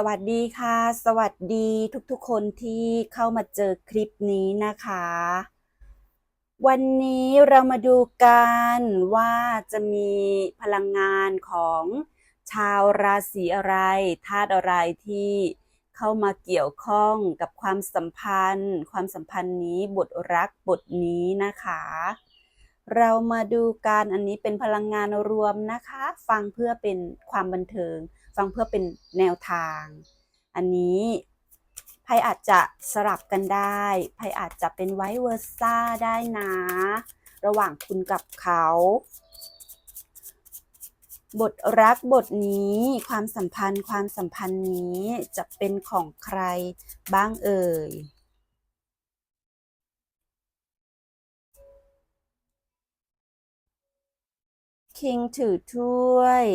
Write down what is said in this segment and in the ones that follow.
สวัสดีค่ะ สวัสดีทุกๆคนที่เข้ามาเจอคลิปนี้นะคะ วันนี้เรามาดูกันว่าจะมีพลังงานของชาวราศีอะไรธาตุอะไรที่เข้ามาเกี่ยวข้องกับความสัมพันธ์ ความสัมพันธ์นี้บทรักบทนี้นะคะ เรามาดูกันอันนี้เป็นพลังงานรวมนะคะ ฟังเพื่อเป็นความบันเทิง ฟังเพื่อเป็นแนวทาง อันนี้ไพ่อาจจะสลับกันได้ไพ่อาจจะเป็นไวเวอร์ซ่าได้นะ ระหว่างคุณกับเขา บทรักบทนี้ ความสัมพันธ์ความสัมพันธ์นี้จะเป็นของใครบ้างเอ่ยคิงถือถ้วย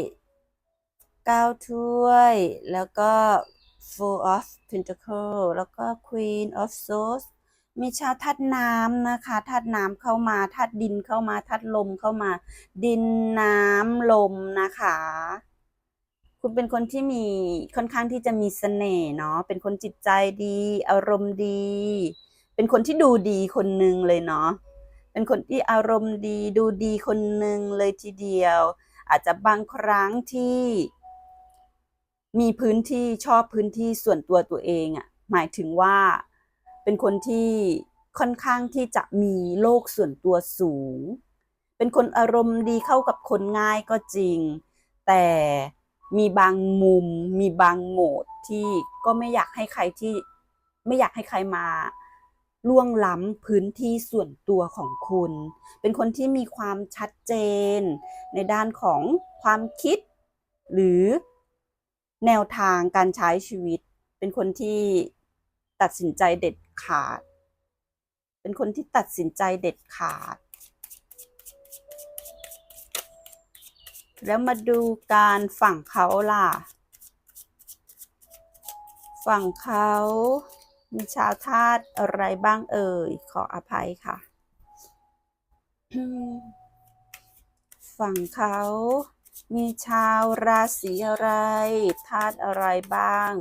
ก้าถ้วย แล้วก็ four of pentacle แล้วก็ queen of swords มีชาวธาตุน้ำนะคะธาตุน้ำเข้ามาธาตุดินเข้ามาธาตุลมเข้ามา ดินน้ำลมนะคะ คุณเป็นคนที่มีค่อนข้างที่จะมีเสน่ห์เนาะเป็นคนจิตใจดี อารมณ์ดี เป็นคนที่ดูดีคนหนึ่งเลยเนาะเป็นคนที่อารมณ์ดีดูดีคนหนึ่งเลยทีเดียว อาจจะบางครั้งที่ มีพื้นที่ชอบพื้นที่ส่วนตัวตัวเองอะ่ะหมายถึงว่าเป็นคนที่ค่อนข้างที่จะมีโลกส่วนตัวสูง เป็นคนอารมณ์ดีเข้ากับคนง่ายก็จริง แต่มีบางมุม มีบางโหมดที่ก็ไม่อยากให้ใครที่ไม่อยากให้ใครมาล่วงล้ำพื้นที่ส่วนตัวของคุณ เป็นคนที่มีความชัดเจน ในด้านของความคิด หรือ แนวทางการใช้ชีวิต เป็นคนที่ตัดสินใจเด็ดขาด เป็นคนที่ตัดสินใจเด็ดขาด แล้วมาดูการฝั่งเขาล่ะ ฝั่งเขามีชาวธาตุอะไรบ้างเอ่ย ขออภัยค่ะ ฝั่งเขา มีชาวราศีอะไรธาตุอะไรบ้าง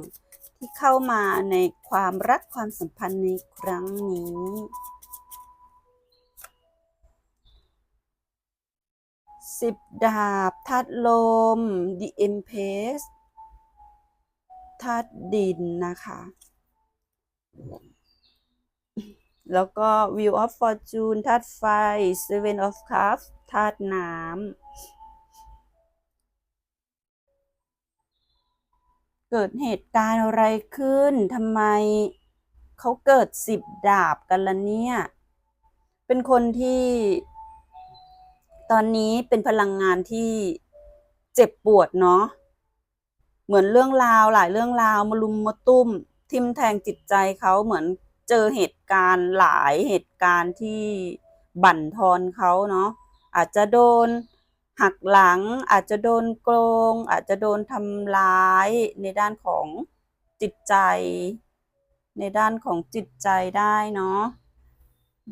ที่เข้ามาในความรักความสัมพันธ์ในครั้งนี้ สิบดาบธาตุลม The Empress ธาตุดินนะคะ แล้วก็ Wheel of Fortune ธาตุไฟ Seven of Cups ธาตุน้ำ เกิดเหตุการณ์อะไรขึ้นทำไมเขาเกิดสิบดาบกันละเนี่ย เป็นคนที่ ตอนนี้เป็นพลังงานที่เจ็บปวดเนาะเหมือนเรื่องราวหลายเรื่องราวมาลุมมาตุ้ม ทิมแทงจิตใจเขาเหมือนเจอเหตุการณ์หลายเหตุการณ์ที่บั่นทอนเขาเนาะอาจจะโดน หักหลังอาจจะโดนโกง อาจจะโดนทำร้ายในด้านของจิตใจ ในด้านของจิตใจได้เนาะ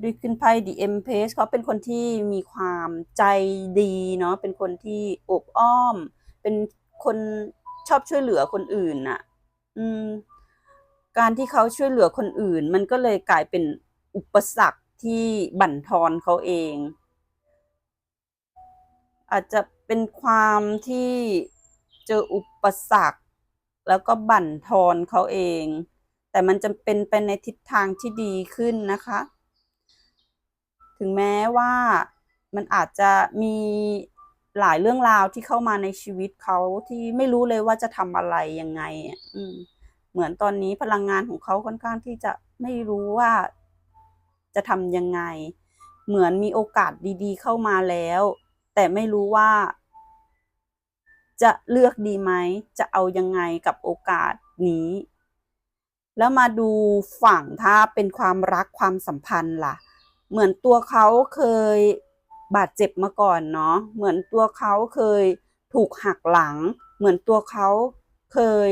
ด้วยขึ้นไพ่ The Empress เขาเป็นคนที่มีความใจดีเนาะเป็นคนที่อบอ้อม เป็นคนชอบช่วยเหลือคนอื่นน่ะ อืม การที่เขาช่วยเหลือคนอื่น มันก็เลยกลายเป็นอุปสรรคที่บั่นทอนเขาเอง อาจจะเป็นความที่เจออุปสรรค แล้วก็บั่นทอนเขาเอง แต่มันจะเป็นไปในทิศทางที่ดีขึ้นนะคะ ถึงแม้ว่ามันอาจจะมีหลายเรื่องราวที่เข้ามาในชีวิตเขาที่ไม่รู้เลยว่าจะทำอะไรยังไงอืมเหมือนตอนนี้พลังงานของเขาค่อนข้างที่จะไม่รู้ว่าจะทำยังไง เหมือนมีโอกาสดี ๆ เข้ามาแล้ว แต่ไม่รู้ว่า จะเลือกดีไหม จะเอายังไงกับโอกาสนี้ แล้วมาดูฝั่งถ้าเป็นความรักความสัมพันธ์ล่ะ เหมือนตัวเขาเคยบาดเจ็บมาก่อนเนาะ เหมือนตัวเขาเคยถูกหักหลัง เหมือนตัวเขาเคย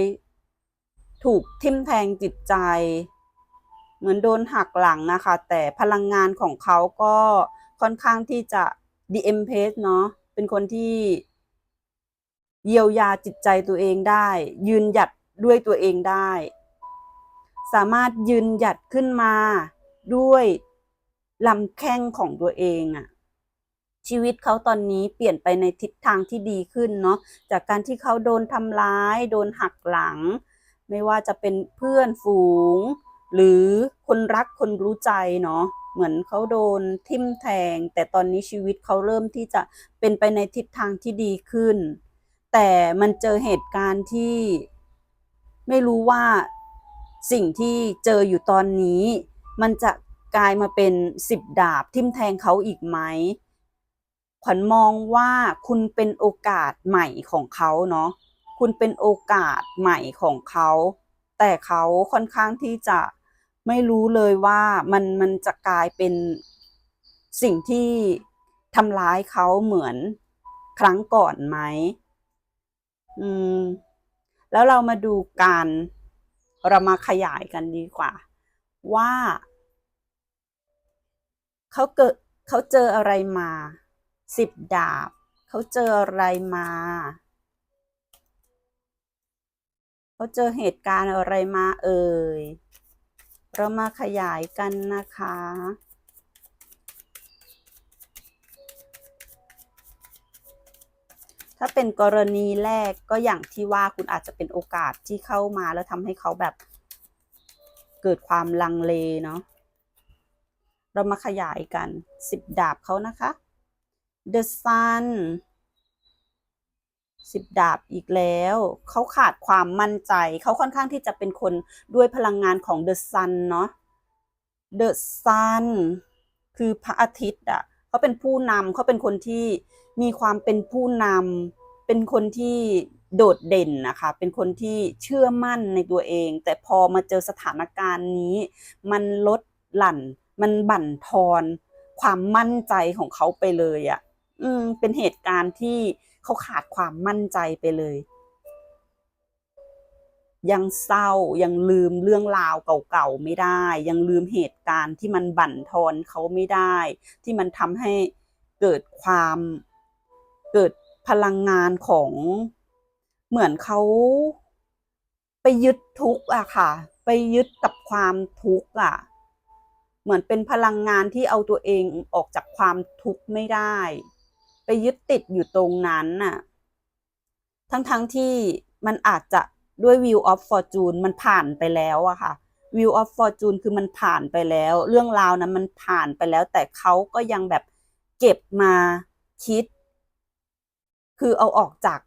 ถูกทิ่มแทงจิตใจ เหมือนโดนหักหลังนะคะ แต่พลังงานของเขาก็ค่อนข้างที่จะ ดีเอ็มเพสเนาะเป็นคนที่เยียวยาจิตใจตัวเองได้ ยืนหยัดด้วยตัวเองได้ สามารถยืนหยัดขึ้นมาด้วยลำแข้งของตัวเองอะชีวิตเขาตอนนี้เปลี่ยนไปในทิศทางที่ดีขึ้นเนาะจากการที่เขาโดนทำร้าย โดนหักหลัง ไม่ว่าจะเป็นเพื่อนฝูง หรือคนรักคนรู้ใจเนาะ เหมือนเขาโดนทิ่มแทง แต่ตอนนี้ชีวิตเขาเริ่มที่จะเป็นไปในทิศทางที่ดีขึ้น แต่มันเจอเหตุการณ์ที่ไม่รู้ว่าสิ่งที่เจออยู่ตอนนี้ มันจะกลายมาเป็นสิบดาบทิ่มแทงเขาอีกไหมขวัญมองว่าคุณเป็นโอกาสใหม่ของเขาเนาะคุณเป็นโอกาสใหม่ของเขา แต่เขาค่อนข้างที่จะ ไม่รู้เลยว่ามันมันจะกลายเป็นสิ่งที่ทำร้ายเขาเหมือนครั้งก่อนไหมอืม แล้วเรามาดูการเรามาขยายกันดีกว่า ว่าเขาเกิดเขาเจออะไรมาสิบดาบเขาเจออะไรมาเขาเจอเหตุการณ์อะไรมาเอ่ย เรามาขยายกันนะคะ ถ้าเป็นกรณีแรกก็อย่างที่ว่าคุณอาจจะเป็นโอกาสที่เข้ามาแล้วทำให้เขาแบบเกิดความลังเลเนาะ เรามาขยายกันสิบดาบเขานะคะ The Sun สิบดาบอีกแล้ว เขาขาดความมั่นใจ เขาค่อนข้างที่จะเป็นคนด้วยพลังงานของ The Sun เนาะ The Sun คือพระอาทิตย์อะเขาเป็นผู้นำเขาเป็นคนที่มีความเป็นผู้นำเป็นคนที่โดดเด่นนะคะ เป็นคนที่เชื่อมั่นในตัวเอง แต่พอมาเจอสถานการณ์นี้ มันลดหลั่น มันบั่นทอน ความมั่นใจของเขาไปเลยอะ่ะ อืม เป็นเหตุการณ์ที่ เขาขาดความมั่นใจไปเลย ยังเศร้ายังลืมเรื่องราวเก่าๆไม่ได้ ยังลืมเหตุการณ์ที่มันบั่นทอนเขาไม่ได้ ที่มันทำให้เกิดความเกิดพลังงานของเหมือนเขาไปยึดทุกอะค่ะ ไปยึดกับความทุกข์อะเหมือนเป็นพลังงานที่เอาตัวเองออกจากความทุกข์ไม่ได้ ไปยึดติดอยู่ตรงนั้นน่ะ ทั้งๆทที่มันอาจจะด้วย Wheel of Fortune มันผ่านไปแล้วอะค่ะ Wheel of Fortune คือมันผ่านไปแล้ว เรื่องราวนั้นมันผ่านไปแล้ว แต่เขาก็ยังแบบเก็บมาคิด คือเอาออกจาก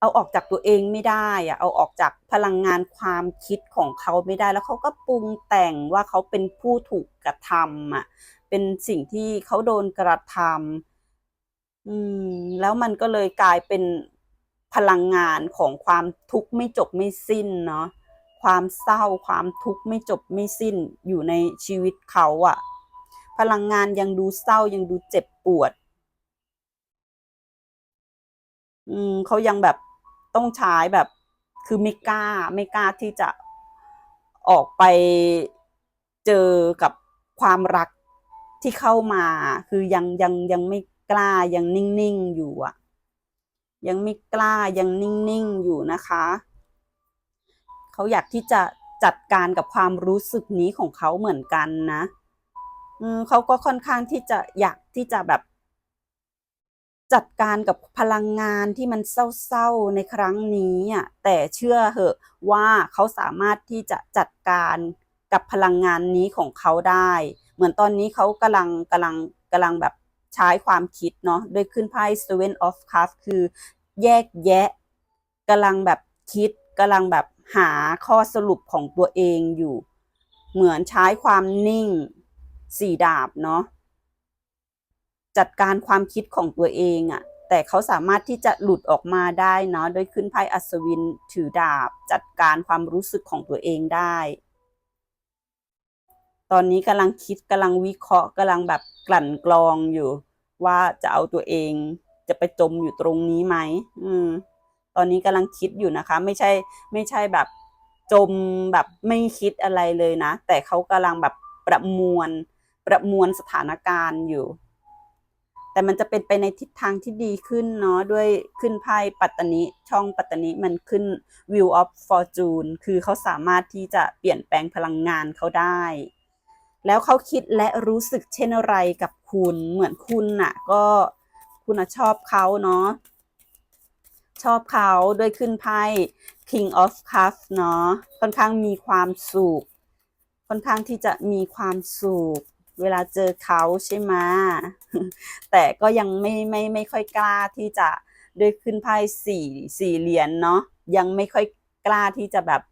เอาออกจากตัวเองไม่ได้อะเอาออกจากพลังงานความคิดของเขาไม่ได้ แล้วเขาก็ปรุงแต่งว่าเขาเป็นผู้ถูกกระทำอะเป็นสิ่งที่เขาโดนกระทำ อืม แล้วมันก็เลยกลายเป็นพลังงานของความทุกข์ไม่จบไม่สิ้นเนาะความเศร้าความทุกข์ไม่จบไม่สิ้นอยู่ในชีวิตเขาอะพลังงานยังดูเศร้ายังดูเจ็บปวด อืมเขายังแบบต้องใช้แบบ คือไม่กล้าไม่กล้าที่จะออกไปเจอกับความรักที่เข้ามา คือยังยังยังไม่ กล้ายังนิ่งๆอยู่อะยังไม่กล้ายังนิ่งๆอยู่นะคะ เขาอยากที่จะจัดการกับความรู้สึกนี้ของเขาเหมือนกันนะเขาก็ค่อนข้างที่จะอยากที่จะแบบ จัดการกับพลังงานที่มันเศร้าๆในครั้งนี้อะแต่เชื่อเหอะว่าเขาสามารถที่จะจัดการกับพลังงานนี้ของเขาได้ เหมือนตอนนี้เขากำลังกำลังกำลังแบบ ใช้ความคิดเนาะโดยขึ้นไพ่ Seven of Cups คือแยกแยะกำลังแบบคิดกำลังแบบหาข้อสรุปของตัวเองอยู่ เหมือนใช้ความนิ่งสี่ดาบเนาะจัดการความคิดของตัวเองอะ่ะแต่เขาสามารถที่จะหลุดออกมาได้เนาะโดยขึ้นไพ่อัศวินถือดาบ จัดการความรู้สึกของตัวเองได้ ตอนนี้กำลังคิดกำลังวิเคราะห์กำลังแบบกลั่นกรองอยู่ ว่าจะเอาตัวเองจะไปจมอยู่ตรงนี้ไหมอืมตอนนี้กำลังคิดอยู่นะคะ ไม่ใช่ไม่ใช่แบบจมแบบไม่คิดอะไรเลยนะ แต่เขากำลังแบบประมวลประมวลสถานการณ์อยู่ แต่มันจะเป็นไปในทิศทางที่ดีขึ้นเนาะด้วยขึ้นไพ่ปัตตนิช่องปัตตนิมันขึ้น Wheel of Fortune คือเขาสามารถที่จะเปลี่ยนแปลงพลังงานเขาได้ แล้วเขาคิดและรู้สึกเช่นไรกับ คุณ เหมือนคุณน่ะ ก็คุณชอบเขาเนาะชอบเขาด้วยขึ้นไพ่ King of Cups เนาะค่อนข้างมีความสุขค่อนข้างที่จะมีความสุขเวลาเจอเขาใช่ไหมแต่ก็ยังไม่ไม่ไม่ค่อยกล้าที่จะด้วยขึ้นไพ่สี่สี่เหรียญเนาะยังไม่ค่อยกล้าที่จะแบบ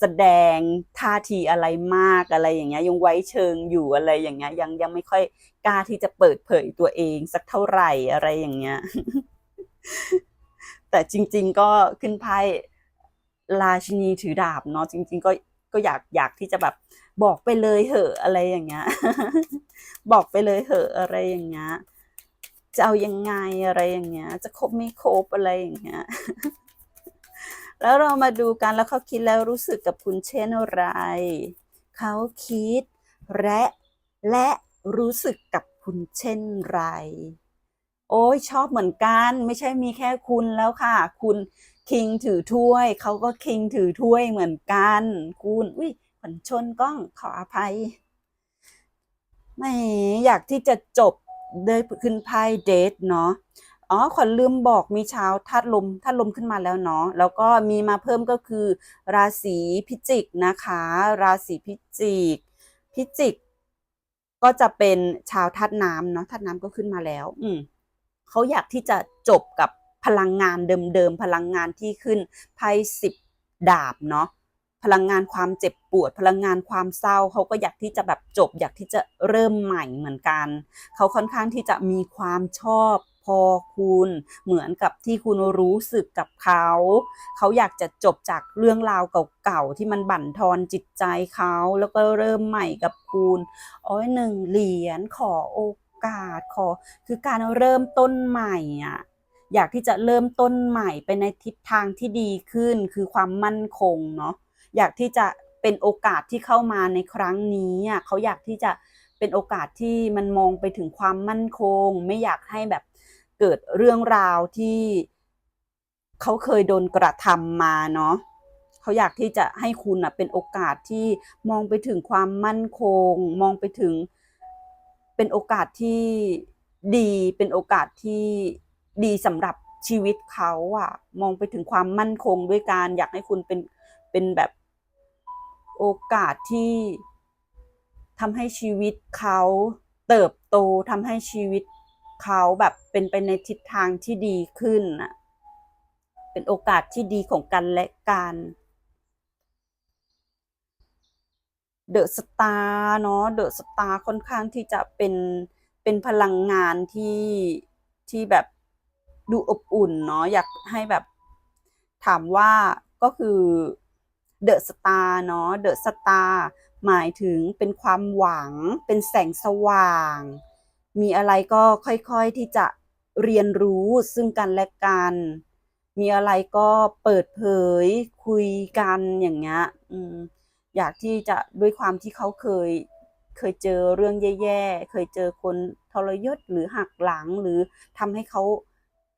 แสดงท่าทีอะไรมากอะไรอย่างเงี้ยยังไว้เชิงอยู่อะไรอย่างเงี้ยยังยังไม่ค่อยกล้าที่จะเปิดเผยตัวเองสักเท่าไหร่อะไรอย่างเงี้ย แต่จริง ๆ ก็ขึ้นไพ่ราชินีถือดาบเนาะจริง ๆ ก็ก็อยากอยากที่จะแบบบอกไปเลยเหอะอะไรอย่างเงี้ย บอกไปเลยเหอะอะไรอย่างเงี้ยจะเอายังไงอะไรอย่างเงี้ย จะคบไม่คบอะไรอย่างเงี้ย แล้วเรามาดูกันแล้วเขาคิดแล้วรู้สึกกับคุณเช่นไร เขาคิดและและรู้สึกกับคุณเช่นไร โอ้ยชอบเหมือนกัน ไม่ใช่มีแค่คุณแล้วค่ะ คุณคิงถือถ้วย เขาก็คิงถือถ้วยเหมือนกัน คุณอุ้ยขวัญชนกล้องขออภัยไม่อยากที่จะจบโดยขึ้นไพ่เดทเนาะ อ๋อขวัญลืมบอกมีชาวธาตุลมธาตุลมขึ้นมาแล้วเนาะแล้วก็มีมาเพิ่มก็คือ ราศีพิจิกนะคะ ราศีพิจิก พิจิก ก็จะเป็นชาวธาตุน้ำเนาะธาตุน้ำก็ขึ้นมาแล้ว อืมเขาอยากที่จะจบกับพลังงานเดิมๆพลังงานที่ขึ้นไพ่สิบดาบเนาะพลังงานความเจ็บปวด พลังงานความเศร้าเขาก็อยากที่จะแบบจบ อยากที่จะเริ่มใหม่เหมือนกัน เขาค่อนข้างที่จะมีความชอบ พอคุณเหมือนกับที่คุณรู้สึกกับเขา เขาอยากจะจบจากเรื่องราวเก่าๆที่มันบั่นทอนจิตใจเขา แล้วก็เริ่มใหม่กับคุณอ้อยหนึ่งเหรียญขอโอกาสขอ คือการเริ่มต้นใหม่อะอยากที่จะเริ่มต้นใหม่ไปในทิศทางที่ดีขึ้น คือความมั่นคงเนาะอยากที่จะเป็นโอกาสที่เข้ามาในครั้งนี้อะเขาอยากที่จะเป็นโอกาสที่มันมองไปถึงความมั่นคง ไม่อยากให้แบบ เกิดเรื่องราวที่เขาเคยโดนกระทำมาเนาะเขาอยากที่จะให้คุณอะเป็นโอกาสที่มองไปถึงความมั่นคง มองไปถึงเป็นโอกาสที่ดีเป็นโอกาสที่ดีสำหรับชีวิตเขาอะมองไปถึงความมั่นคงด้วยการอยากให้คุณเป็นเป็นแบบโอกาสที่ทำให้ชีวิตเขาเติบโตทำให้ชีวิต เขาแบบเป็นไปในทิศทางที่ดีขึ้นอะเป็นโอกาสที่ดีของกันและกันเดอะสตาร์เนาะเดอะสตาร์ค่อนข้างที่จะเป็นเป็นพลังงานที่ที่แบบดูอบอุ่นเนาะอยากให้แบบถามว่าก็คือเดอะสตาร์เนาะเดอะสตาร์หมายถึงเป็นความหวังเป็นแสงสว่าง มีอะไรก็ค่อยๆที่จะเรียนรู้ซึ่งกันและกัน มีอะไรก็เปิดเผยคุยกันอย่างเงี้ยอยากที่จะด้วยความที่เขาเคยเคยเจอเรื่องแย่ๆ เคยเจอคนทรยศหรือหักหลังหรือทำให้เขา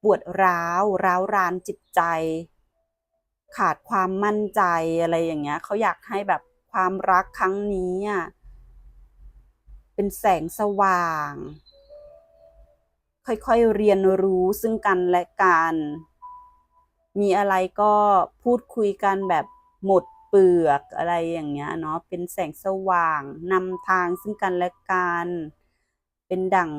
ปวดร้าวร้าวรานจิตใจ ขาดความมั่นใจอะไรอย่างเงี้ยเขาอยากให้แบบความรักครั้งนี้อะ เป็นแสงสว่าง ค่อยๆเรียนรู้ซึ่งกันและกัน มีอะไรก็พูดคุยกันแบบหมดเปลือกอะไรอย่างเงี้ยเนาะเป็นแสงสว่างนำทางซึ่งกันและกันเป็นดั่ง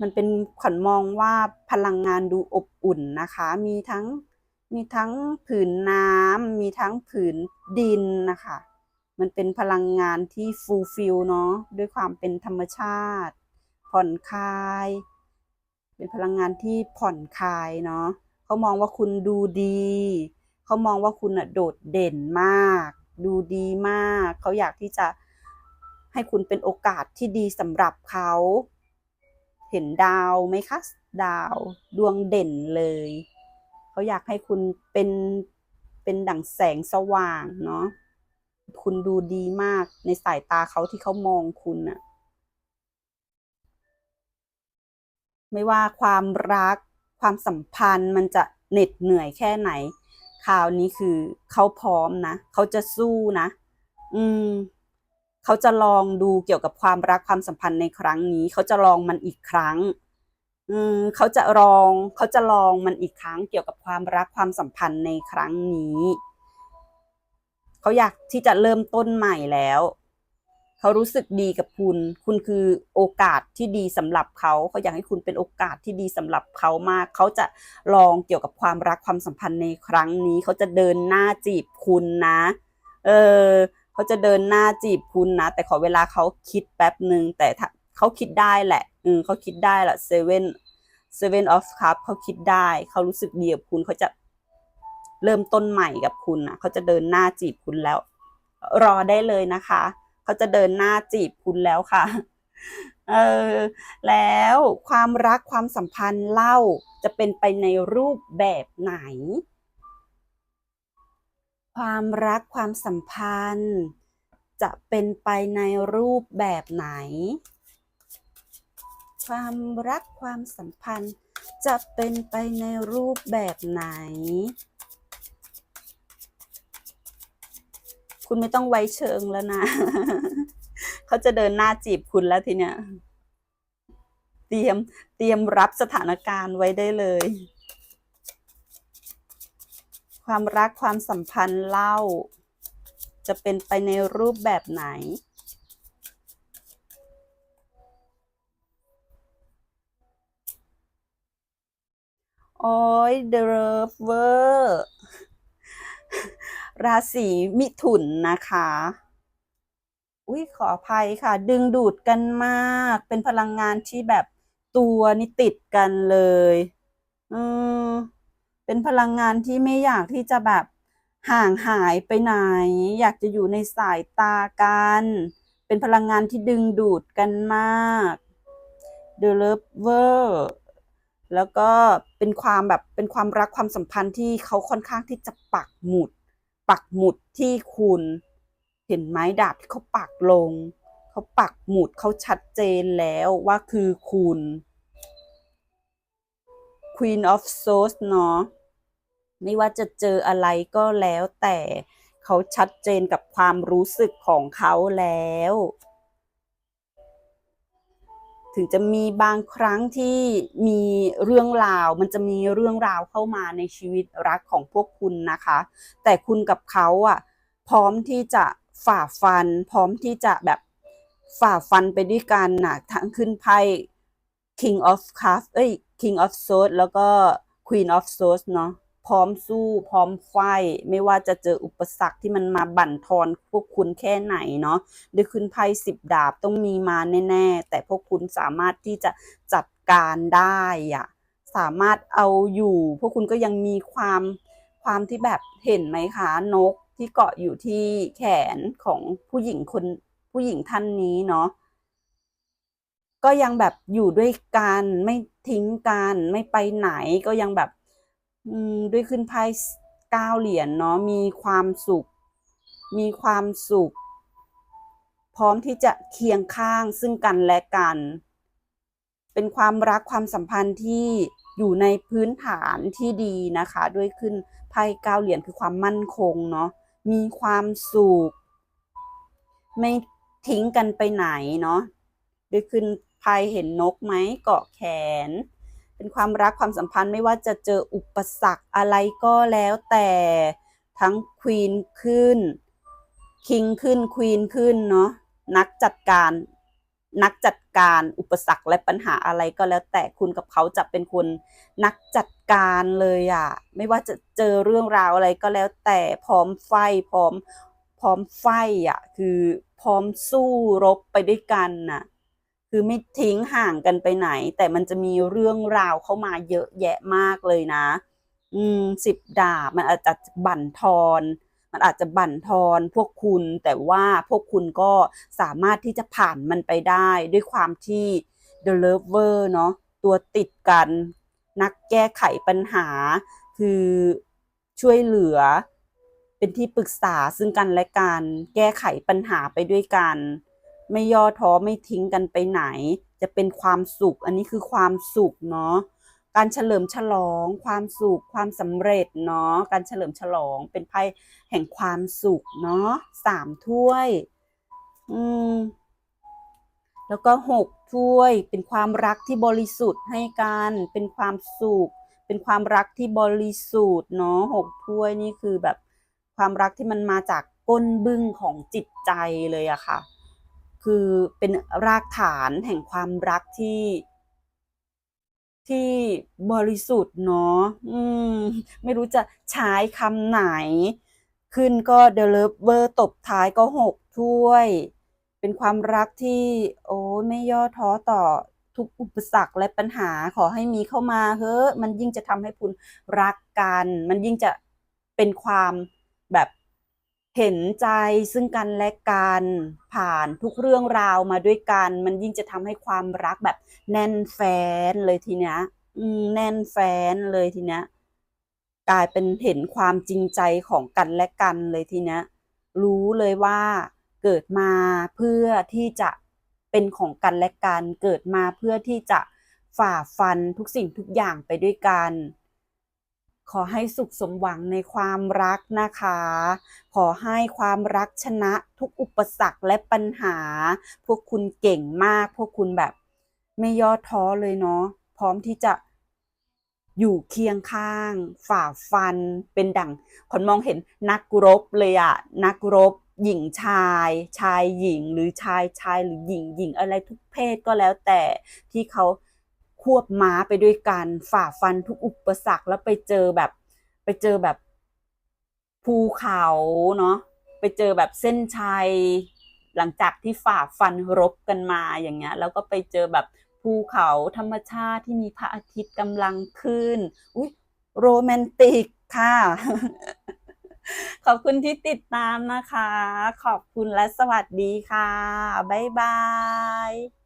มันเป็นขวัญมองว่าพลังงานดูอบอุ่นนะคะ มีทั้งมีทั้งผืนน้ำมีทั้งผืนดินนะคะ มันเป็นพลังงานที่ฟูลฟิลเนาะด้วยความเป็นธรรมชาติ ผ่อนคลาย เป็นพลังงานที่ผ่อนคลายเนาะเขามองว่าคุณดูดี เขามองว่าคุณอะโดดเด่นมาก ดูดีมาก เขาอยากที่จะให้คุณเป็นโอกาสที่ดีสำหรับเขา เห็นดาวไหมคะ ดาวดวงเด่นเลย เขาอยากให้คุณเป็นเป็นดั่งแสงสว่างเนาะ คุณดูดีมากในสายตาเขาที่เขามองคุณอะไม่ว่าความรักความสัมพันธ์มันจะเหน็ดเหนื่อยแค่ไหน คราวนี้คือเขาพร้อมนะเขาจะสู้นะ อืมเขาจะลองดูเกี่ยวกับความรักความสัมพันธ์ในครั้งนี้ เขาจะลองมันอีกครั้ง อืมเขาจะลองเขาจะลองมันอีกครั้งเกี่ยวกับความรักความสัมพันธ์ในครั้งนี้ เขาอยากที่จะเริ่มต้นใหม่แล้ว เขารู้สึกดีกับคุณ คุณคือโอกาสที่ดีสำหรับเขาเขาอยากให้คุณเป็นโอกาสที่ดีสำหรับเขามาก เขาจะลองเกี่ยวกับความรักความสัมพันธ์ในครั้งนี้ เขาจะเดินหน้าจีบคุณนะ เออเขาจะเดินหน้าจีบคุณนะ แต่ขอเวลาเขาคิดแป๊บหนึ่งแต่ถ้าเขาคิดได้แหละ อืมเขาคิดได้แหละเซเว่นเซเว่นออฟคัพเขาคิดได้ เขารู้สึกดีกับคุณเขาจะ เริ่มต้นใหม่กับคุณนะเขาจะเดินหน้าจีบคุณแล้ว รอได้เลยนะคะเขาจะเดินหน้าจีบคุณแล้วค่ะ เออแล้วความรักความสัมพันธ์เล่าจะเป็นไปในรูปแบบไหน ความรักความสัมพันธ์ จะเป็นไปในรูปแบบไหน ความรักความสัมพันธ์จะเป็นไปในรูปแบบไหน คุณไม่ต้องไว้เชิงแล้วนะ เขาจะเดินหน้าจีบคุณแล้วทีเนี้ย เตรียมเตรียมรับสถานการณ์ไว้ได้เลย ความรักความสัมพันธ์เล่า จะเป็นไปในรูปแบบไหนโอ้ย The Lover ร ราศีมิถุนนะคะ อุ้ยขออภัยค่ะ ดึงดูดกันมาก เป็นพลังงานที่แบบตัวนี่ติดกันเลย อืมเป็นพลังงานที่ไม่อยากที่จะแบบห่างหายไปไหน อยากจะอยู่ในสายตากัน เป็นพลังงานที่ดึงดูดกันมาก The Lover แล้วก็เป็นความแบบเป็นความรักความสัมพันธ์ที่เขาค่อนข้างที่จะปักหมุด ปักหมุดที่คุณ เห็นไม้ดาบที่เขาปักลง เขาปักหมุดเขาชัดเจนแล้วว่าคือคุณ Queen of Swords เนาะไม่ว่าจะเจออะไรก็แล้วแต่เขาชัดเจนกับความรู้สึกของเขาแล้ว ถึงจะมีบางครั้งที่มีเรื่องราว มันจะมีเรื่องราวเข้ามาในชีวิตรักของพวกคุณนะคะ แต่คุณกับเขาอะพร้อมที่จะฝ่าฟัน พร้อมที่จะแบบฝ่าฟันไปด้วยกันนะทั้งขึ้นไพ่ King of Cups เอ้ย King of Swords แล้วก็ Queen of Swords เนาะ พร้อมสู้พร้อมไฟไม่ว่าจะเจออุปสรรคที่มันมาบั่นทอนพวกคุณแค่ไหนเนาะด้วยขึ้นไพ่สิบดาบต้องมีมาแน่ๆ แต่พวกคุณสามารถที่จะจัดการได้อะสามารถเอาอยู่ พวกคุณก็ยังมีความความที่แบบเห็นไหมคะนกที่เกาะอยู่ที่แขนของผู้หญิงคนผู้หญิงท่านนี้เนาะก็ยังแบบอยู่ด้วยกันไม่ทิ้งกันไม่ไปไหนก็ยังแบบ ด้วยขึ้นไพ่เก้าเหรียญเนาะมีความสุข มีความสุข พร้อมที่จะเคียงข้างซึ่งกันและกัน เป็นความรักความสัมพันธ์ที่อยู่ในพื้นฐานที่ดีนะคะ ด้วยขึ้นไพ่เก้าเหรียญคือความมั่นคงเนาะมีความสุข ไม่ทิ้งกันไปไหนเนาะด้วยขึ้นไพ่เห็นนกไหมเกาะแขน เป็นความรักความสัมพันธ์ไม่ว่าจะเจออุปสรรคอะไรก็แล้วแต่ทั้งควีนขึ้นคิงขึ้นควีนขึ้นเนาะนักจัดการนักจัดการอุปสรรคและปัญหาอะไรก็แล้ว แต่คุณกับเขาจะเป็นคนนักจัดการเลยอะไม่ว่าจะเจอเรื่องราวอะไรก็แล้ว แต่พร้อมไฟพร้อมพร้อมไฟอะคือพร้อมสู้รบไปด้วยกันน่ะ คือไม่ทิ้งห่างกันไปไหน แต่มันจะมีเรื่องราวเข้ามาเยอะแยะมากเลยนะ อืมสิบดาบมันอาจจะบั่นทอน มันอาจจะบั่นทอนพวกคุณ แต่ว่าพวกคุณก็สามารถที่จะผ่านมันไปได้ด้วยความที่ The Lover เนาะตัวติดกันนักแก้ไขปัญหา คือช่วยเหลือ เป็นที่ปรึกษาซึ่งกันและกัน แก้ไขปัญหาไปด้วยกัน ไม่ย่อท้อไม่ทิ้งกันไปไหน จะเป็นความสุข อันนี้คือความสุขเนาะการเฉลิมฉลองความสุขความสำเร็จเนาะการเฉลิมฉลองเป็นไพ่แห่งความสุขเนาะสามถ้วย อืมแล้วก็หกถ้วย เป็นความรักที่บริสุทธิ์ให้กันเป็นความสุข เป็นความรักที่บริสุทธิ์เนาะหกถ้วยนี่คือแบบความรักที่มันมาจากก้นบึ้งของจิตใจเลยอะค่ะ คือเป็นรากฐานแห่งความรักที่ที่บริสุทธิ์เนาะอืม ไม่รู้จะใช้คำไหน ขึ้นก็ The Lover ตบท้ายก็หกถ้วย เป็นความรักที่ โอ้ไม่ย่อท้อต่อทุกอุปสรรคและปัญหาขอให้มีเข้ามาเฮ้อมันยิ่งจะทำให้คุณรักกัน มันยิ่งจะเป็นความแบบ เห็นใจซึ่งกันและกันผ่านทุกเรื่องราวมาด้วยกัน มันยิ่งจะทำให้ความรักแบบแน่นแฟ้นเลยทีเนี้ยอืมแน่นแฟ้นเลยทีเนี้ยกลายเป็นเห็นความจริงใจของกันและกันเลยทีเนี้ยรู้เลยว่าเกิดมาเพื่อที่จะเป็นของกันและกัน เกิดมาเพื่อที่จะฝ่าฟันทุกสิ่งทุกอย่างไปด้วยกัน ขอให้สุขสมหวังในความรักนะคะ ขอให้ความรักชนะทุกอุปสรรคและปัญหา พวกคุณเก่งมาก พวกคุณแบบ ไม่ย่อท้อเลยเนาะ พร้อมที่จะอยู่เคียงข้าง ฝ่าฟัน เป็นดั่งขวัญมองเห็นนักรบเลยอะนักรบ หญิงชาย ชายหญิงหรือชายชายหรือหญิงหญิงอะไรทุกเพศก็แล้วแต่ที่เขา ควบม้าไปด้วยกันฝ่าฟันทุกอุปสรรคแล้วไปเจอแบบไปเจอแบบภูเขาเนาะไปเจอแบบเส้นชัย หลังจากที่ฝ่าฟันรบกันมาอย่างเงี้ย แล้วก็ไปเจอแบบภูเขาธรรมชาติที่มีพระอาทิตย์กำลังขึ้นอุ้ยโรแมนติกค่ะ ขอบคุณที่ติดตามนะคะ ขอบคุณและสวัสดีค่ะ บ๊ายบาย